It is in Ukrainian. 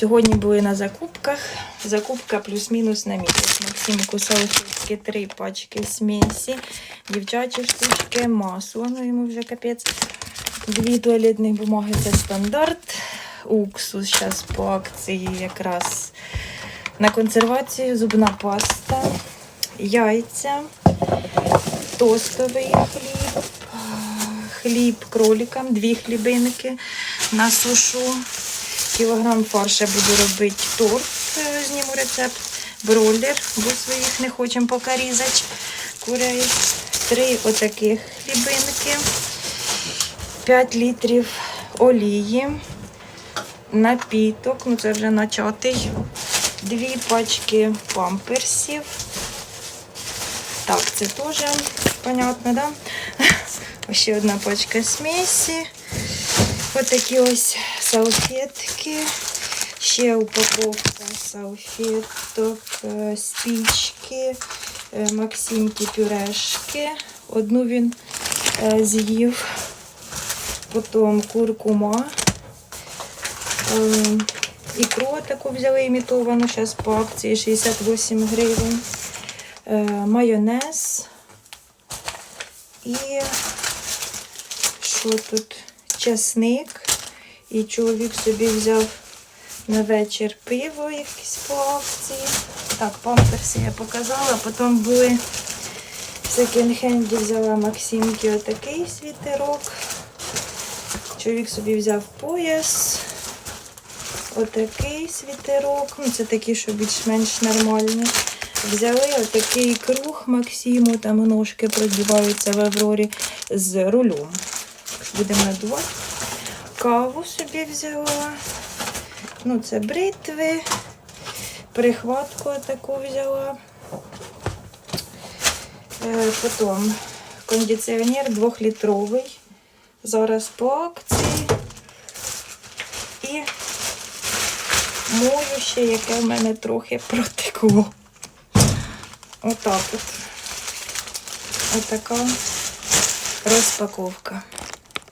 Сьогодні були на закупках. Закупка плюс-мінус на місяць. Максимку салфетки, три пачки смесі, дівчачі штучки, масло, ну йому вже капець. Дві туалетні бумаги це стандарт. Уксус зараз по акції якраз на консервацію, зубна паста, яйця, тостовий хліб, хліб кроликам, дві хлібинки на сушу. Кілограм фарша буду робити торт, е, зніму рецепт, бройлер, бо своїх не хочемо поки різати курей. Три отаких хлібинки, 5 літрів олії, напіток, ну це вже начатий, дві пачки памперсів. Так, це теж понятно, да? Ще одна пачка смесі. Ось такі ось салфетки. Ще упаковка салфеток, е, спічки, е, Максимки пюрешки. Одну він е, з'їв. Потім куркума. Ікру таку взяли імітовану, зараз по акції 68 гривень. Майонез. І що тут? Часник. І чоловік собі взяв на вечір пиво якесь по акції. Так, памперси я показала. Потім були в секонд-хенді взяла Максимки отакий світерок. Чоловік собі взяв пояс. Отакий світерок. Ну, це такі, що більш-менш нормальні. Взяли отакий круг Максиму, там ножки продіваються в Аврорі з рулем. Будемо надувати. Каву собі взяла. Ну, це бритви. Прихватку таку взяла. Е, Потім кондиціонер двохлітровий. Зараз по акції. І мою ще, яке в мене трохи протекло. Отак от. Отака розпаковка.